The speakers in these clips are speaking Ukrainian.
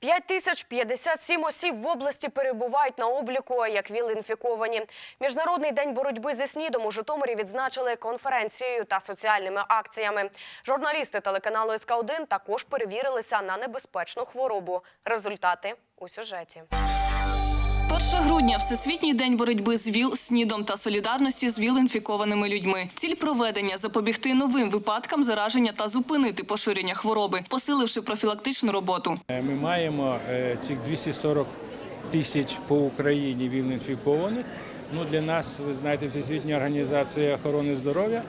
5057 осіб в області перебувають на обліку як ВІЛ-інфіковані. Міжнародний день боротьби зі СНІДом у Житомирі відзначили конференцією та соціальними акціями. Журналісти телеканалу СК 1 також перевірилися на небезпечну хворобу. Результати у сюжеті. 1 грудня Всесвітній день боротьби з ВІЛ, СНІДом та солідарності з ВІЛ-інфікованими людьми. Ціль проведення запобігти новим випадкам зараження та зупинити поширення хвороби, посиливши профілактичну роботу. Е, Ми маємо е, цих 240 тисяч по Україні вільно-інфікованих. Ну, для нас, ви знаєте, Всесвітня організація охорони здоров'я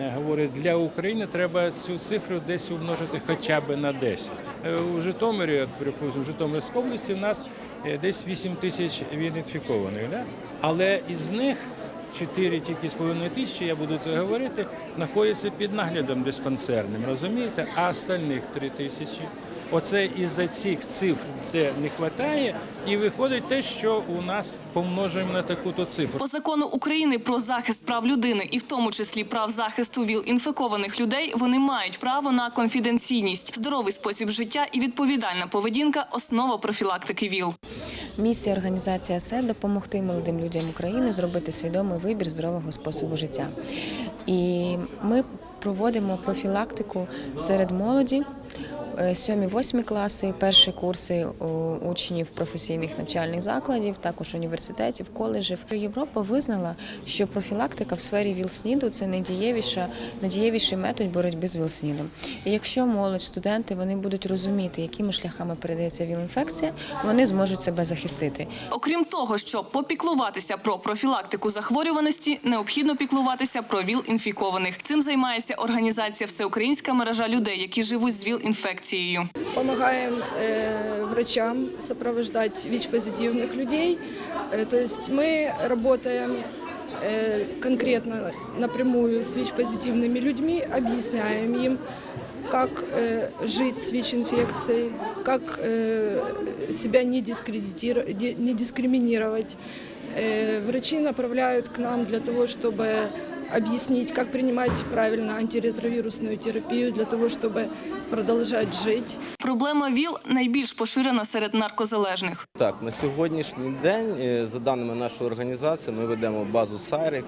е, говорить, для України треба цю цифру десь умножити хоча б на 10. Е, У Житомирі, припустимо, в Житомирській області в нас десь 8 тисяч вільно-інфікованих. Да? Але із них 4 тільки з половиною тисячі, я буду це говорити, знаходяться під наглядом диспансерним, розумієте? А остальних 3 тисячі. Оце із-за цих цифр це не вистачає, і виходить те, що у нас помножуємо на таку-то цифру. По закону України про захист прав людини, і в тому числі прав захисту ВІЛ-інфікованих людей, вони мають право на конфіденційність, здоровий спосіб життя і відповідальна поведінка – основа профілактики ВІЛ. Місія організації АСЕ допомогти молодим людям України зробити свідомий вибір здорового способу життя. І ми проводимо профілактику серед молоді. 7-8 класи, перші курси учнів професійних навчальних закладів, також університетів, коледжів. Європа визнала, що профілактика в сфері ВІЛ-СНІДу – це найдієвіша, найдієвіший метод боротьби з ВІЛ-СНІДом. І якщо молодь, студенти, вони будуть розуміти, якими шляхами передається ВІЛ-інфекція, вони зможуть себе захистити. Окрім того, щоб попіклуватися про профілактику захворюваності, необхідно піклуватися про ВІЛ-інфікованих. Цим займається організація Всеукраїнська мережа людей, які живуть з ВІЛ-інфекцією Помогаем э, врачам сопровождать ВИЧ-позитивных людей. Э, то есть мы работаем э, конкретно напрямую с ВИЧ-позитивными людьми, объясняем им, как э, жить с ВИЧ-инфекцией, как э, себя не, дискредитир- ди- не дискриминировать. Э, врачи направляют к нам для того, чтобы объяснить, как принимать правильно антиретровирусную терапию для того, чтобы продолжать жить. Проблема ВІЛ найбільш поширена серед наркозалежних. Так, на сьогоднішній день, е, за даними нашої організації, ми ведемо базу Cyrex,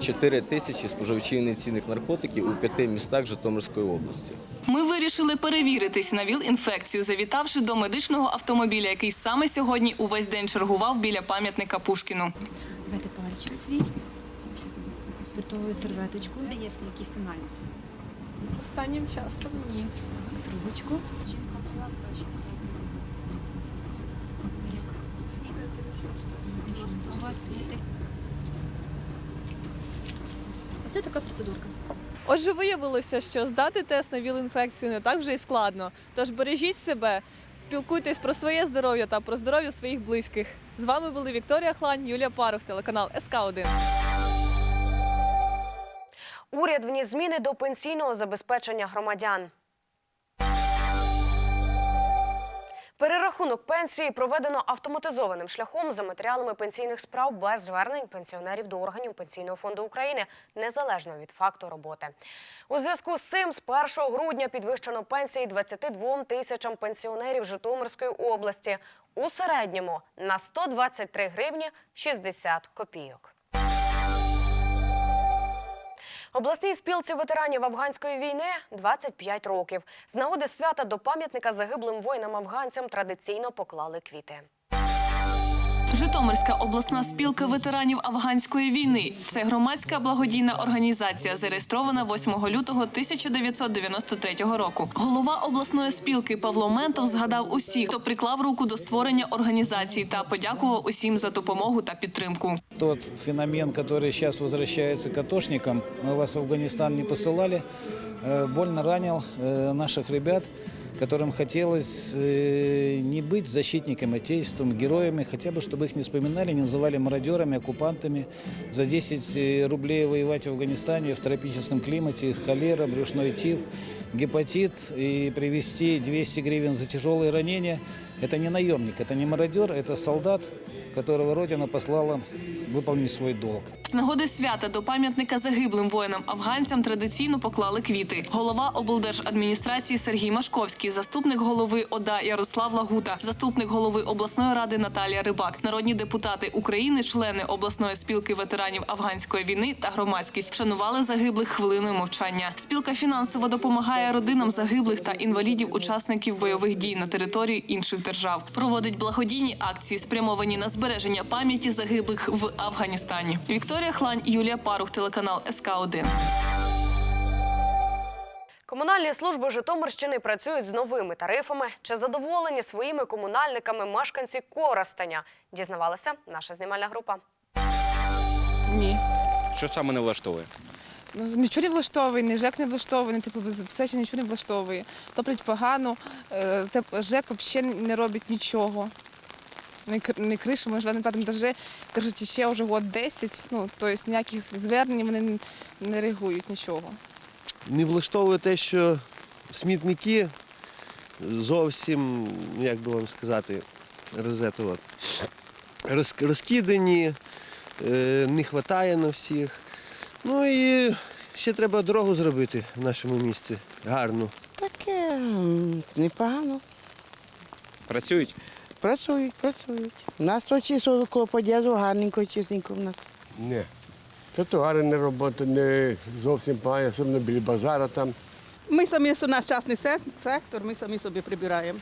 4 тисячі споживачів ініційних наркотиків у п'яти містах Житомирської області. Ми вирішили перевіритись на ВІЛ-інфекцію, завітавши до медичного автомобіля, який саме сьогодні увесь день чергував біля пам'ятника Пушкіну. Давайте пальчик свій, спиртовою серветочкою, Є якісь аналізи. Останнім часом ні. трубочку. У вас є Оце така процедурка. Отже, виявилося, що здати тест на ВІЛ-інфекцію не так вже й складно. Тож бережіть себе, пілкуйтесь про своє здоров'я та про здоров'я своїх близьких. З вами були Вікторія Хлань, Юлія Парух, телеканал СК 1 Уряд вніс зміни до пенсійного забезпечення громадян. Перерахунок пенсії проведено автоматизованим шляхом за матеріалами пенсійних справ без звернень пенсіонерів до органів Пенсійного фонду України незалежно від факту роботи. У зв'язку з цим з 1 грудня підвищено пенсії 22 тисячам пенсіонерів Житомирської області у середньому на 123 гривні 60 копійок. Обласній спілці ветеранів афганської війни 25 років. З нагоди свята до пам'ятника загиблим воїнам-афганцям традиційно поклали квіти. Житомирська обласна спілка ветеранів афганської війни. Це громадська благодійна організація, зареєстрована 8 лютого 1993 року. Голова обласної спілки Павло Ментов згадав усіх, хто приклав руку до створення організації та подякував усім за допомогу та підтримку. Тот феномен, который сейчас возвращается к атошникам, мы вас в Афганистан не посылали, э, Больно ранил э, наших ребят, которым хотелось э, не быть защитниками Отечества, героями, хотя бы, чтобы их не вспоминали, не называли мародерами, оккупантами. За 10 э, рублей воевать в Афганистане в тропическом климате, холера, брюшной тиф, гепатит и привезти 200 гривен за тяжелые ранения – это не наемник, это не мародер, это солдат, которого Родина послала выполнить свой долг. З нагоди свята до пам'ятника загиблим воїнам-афганцям традиційно поклали квіти. Голова облдержадміністрації Сергій Машковський, заступник голови ОДА Ярослав Лагута, заступник голови обласної ради Наталія Рибак, народні депутати України, члени обласної спілки ветеранів афганської війни та громадськість вшанували загиблих хвилиною мовчання. Спілка фінансово допомагає родинам загиблих та інвалідів учасників бойових дій на території інших держав. Проводить благодійні акції, спрямовані на збереження пам'яті загиблих в Афганістані. Вікторія Хлань, Юлія Парух, телеканал СК 1 Комунальні служби Житомирщини працюють з новими тарифами. Чи задоволені своїми комунальниками мешканці Коростеня? Дізнавалася наша знімальна група. Ні. Що саме не влаштовує? Ну, Нічого не влаштовує, ні ЖЕК не влаштовує, ні теплозабезпечення нічого не влаштовує. Топлять погано, е, ЖЕК взагалі не робить нічого. Не, кр- не криша, ми живемо на п'ятому етажі, кажуть, ще вже год 10, ну, тобто ніяких звернень вони не- реагують, нічого. не влаштовує те, що смітники зовсім, як би вам сказати, розетувати, роз, розкидані, е, не вистачає на всіх. Ну і ще треба дорогу зробити в нашому місті гарну. Таке непогано. Працюють? Працюють, працюють. У нас то чисто коло подязу, гарненько, чистенько в нас. Ні. Це гарна робота, не зовсім погана, особливо біля базара там. Ми самі у нас частний сектор, ми самі собі прибираємо.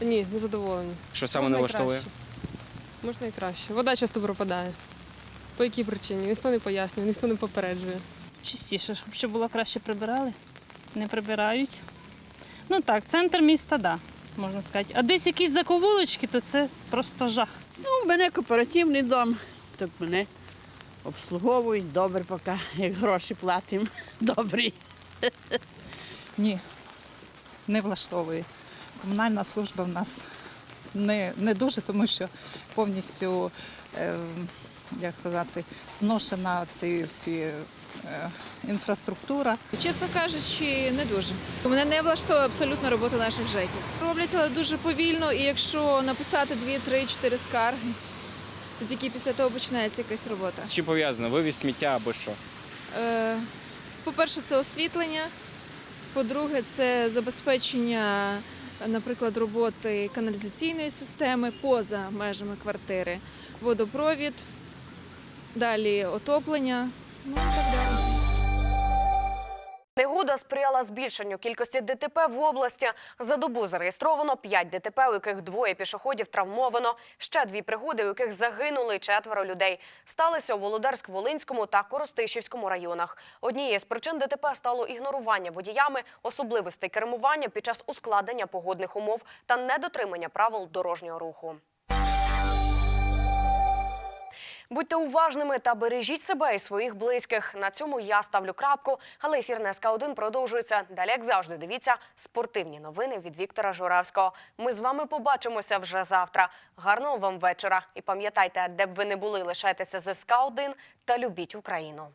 Ні, не задоволені. Що саме не влаштовує? Можна і краще. Вода часто пропадає. По якій причині? Ніхто не пояснює, ніхто не попереджує. Частіше, щоб ще було краще прибирали. Не прибирають. Ну так, центр міста, да, можна сказати. А десь якісь заковулочки, то це просто жах. Ну, в мене кооперативний дом, так мене обслуговують добре, поки як гроші платимо. Добрі. Ні, не влаштовує. Комунальна служба в нас не, не дуже, тому що повністю, е, як сказати, зношена ці всі інфраструктура. Чесно кажучи, не дуже. Мене не влаштовує абсолютно робота наших жеків. Роблять але дуже повільно, і якщо написати 2, 3, 4 скарги, то тільки після того починається якась робота. З чим пов'язано? Вивіз сміття або що? Е, По-перше, це освітлення. По-друге, це забезпечення, наприклад, роботи каналізаційної системи поза межами квартири, водопровід, далі отоплення, ну і так далі. Негода сприяла збільшенню кількості ДТП в області. За добу зареєстровано 5 ДТП, у яких двоє пішоходів травмовано. Ще дві пригоди, у яких загинули четверо людей. Сталися у Володарськ-Волинському та Коростишівському районах. Однією з причин ДТП стало ігнорування водіями особливостей кермування під час ускладнення погодних умов та недотримання правил дорожнього руху. Будьте уважними та бережіть себе і своїх близьких. На цьому я ставлю крапку. Але ефір на СК 1 продовжується. Далі, як завжди, дивіться спортивні новини від Віктора Журавського. Ми з вами побачимося вже завтра. Гарного вам вечора. І пам'ятайте, де б ви не були, лишайтеся з СК 1 та любіть Україну.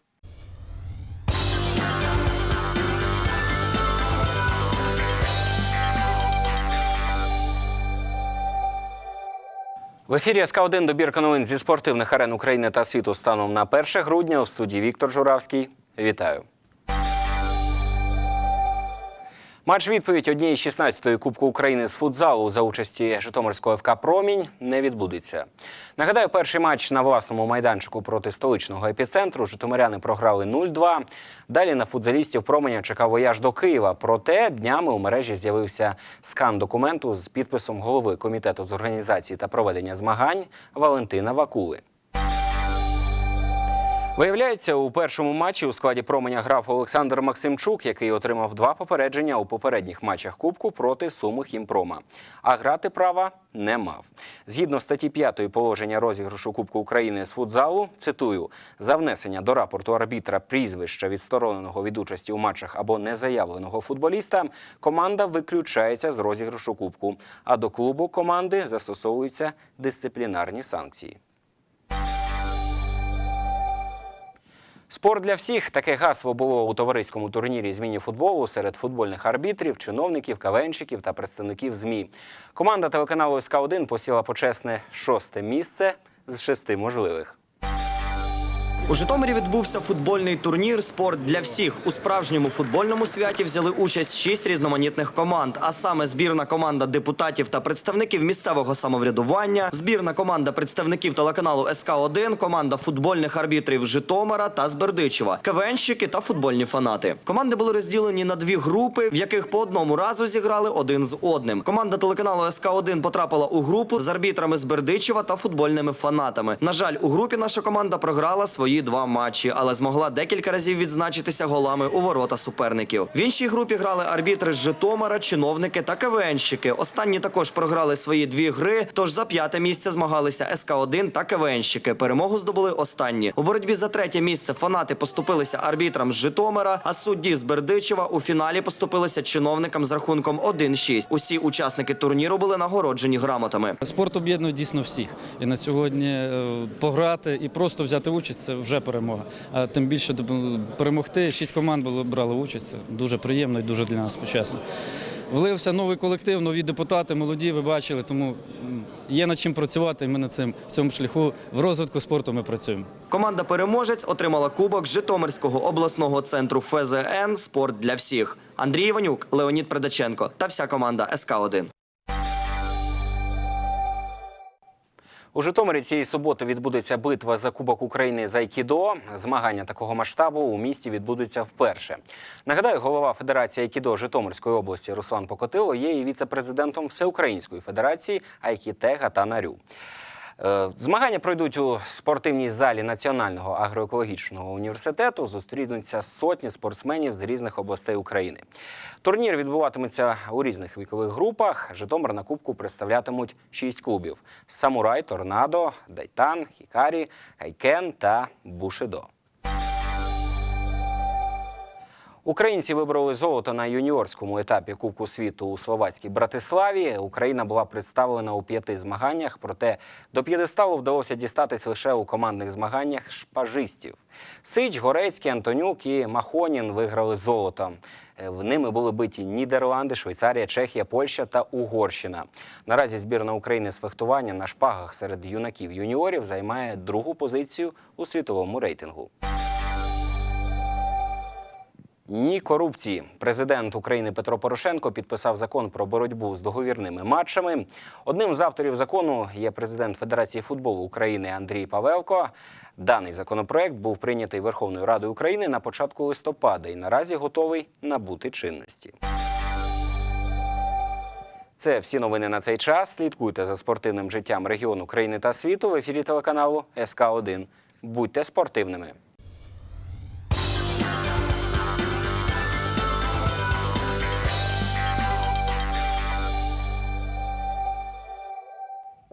В ефірі СК 1 добірка новин зі спортивних арен України та світу станом на 1 грудня у студії Віктор Журавський. Вітаю. Матч відповідь однієї з 16-ї Кубку України з футзалу за участі Житомирського ФК Промінь не відбудеться. Нагадаю, перший матч на власному майданчику проти столичного епіцентру Житомиряни програли 0-2. Далі на футзалістів Променя чекав вояж до Києва. Проте днями у мережі з'явився скан документу з підписом голови комітету з організації та проведення змагань Валентина Вакули. Виявляється, у першому матчі у складі променя грав Олександр Максимчук, який отримав два попередження у попередніх матчах Кубку проти Суми Хімпрома. А грати права не мав. Згідно статті 5 положення розіграшу Кубку України з футзалу, цитую, за внесення до рапорту арбітра прізвища відстороненого від участі у матчах або незаявленого футболіста, команда виключається з розіграшу Кубку, а до клубу команди застосовуються дисциплінарні санкції. Спорт для всіх таке гасло було у товариському турнірі з мініфутболу серед футбольних арбітрів, чиновників, кавенчиків та представників ЗМІ. Команда телеканалу СК 1 посіла почесне шосте місце з шести можливих. У Житомирі відбувся футбольний турнір Спорт для всіх. У справжньому футбольному святі взяли участь шість різноманітних команд, а саме збірна команда депутатів та представників місцевого самоврядування, збірна команда представників телеканалу СК 1 команда футбольних арбітрів Житомира та з Бердичева, КВНщики та футбольні фанати. Команди були розділені на дві групи, в яких по одному разу зіграли один з одним. Команда телеканалу СК 1 потрапила у групу з арбітрами з Бердичева та футбольними фанатами. На жаль, у групі наша команда програла свої два матчі, але змогла декілька разів відзначитися голами у ворота суперників. В іншій групі грали арбітри з Житомира, чиновники та КВНщики. Останні також програли свої дві гри. Тож за п'яте місце змагалися СК 1 та КВНщики. Перемогу здобули останні. У боротьбі за третє місце фанати поступилися арбітрам з Житомира, а судді з Бердичева у фіналі поступилися чиновникам з рахунком 1-6. Усі учасники турніру були нагороджені грамотами. Спорт об'єднує дійсно всіх. І на сьогодні е, пограти і просто взяти участь це вже перемога. А тим більше тобто, перемогти. Шість команд було брали участь. Це дуже приємно і дуже для нас почесно. Влився новий колектив, нові депутати, молоді, ви бачили, тому є над чим працювати. І ми на цим в цьому шляху в розвитку спорту ми працюємо. Команда переможець отримала кубок Житомирського обласного центру ФЗН Спорт для всіх. Андрій Іванюк, Леонід Предаченко та вся команда СК 1 У Житомирі цієї суботи відбудеться битва за Кубок України з Айкідо. Змагання такого масштабу у місті відбудуться вперше. Нагадаю, голова Федерації Айкідо Житомирської області Руслан Покотило є і віце-президентом Всеукраїнської федерації Айкітега та Нарю. Е, Змагання пройдуть у спортивній залі Національного агроекологічного університету. Зустрінуться сотні спортсменів з різних областей України. Турнір відбуватиметься у різних вікових групах. Житомир на кубку представлятимуть шість клубів: Самурай, Торнадо, Дайтан, Хікарі, Гайкен та Бушидо. Українці вибороли золото на юніорському етапі Кубку світу у словацькій Братиславі. Україна була представлена у п'яти змаганнях, проте до п'єдесталу вдалося дістатись лише у командних змаганнях шпажистів. Сич, Горецький, Антонюк і Махонін виграли золото. Е, В ними були биті Нідерланди, Швейцарія, Чехія, Польща та Угорщина. Наразі збірна України з фехтування на шпагах серед юнаків юніорів займає другу позицію у світовому рейтингу. Ні корупції. Президент України Петро Порошенко підписав закон про боротьбу з договірними матчами. Одним з авторів закону є президент Федерації футболу України Андрій Павелко. Даний законопроект був прийнятий Верховною Радою України на початку листопада і наразі готовий набути чинності. Це всі новини на цей час. Слідкуйте за спортивним життям регіону країни та світу в ефірі телеканалу СК 1 Будьте спортивними.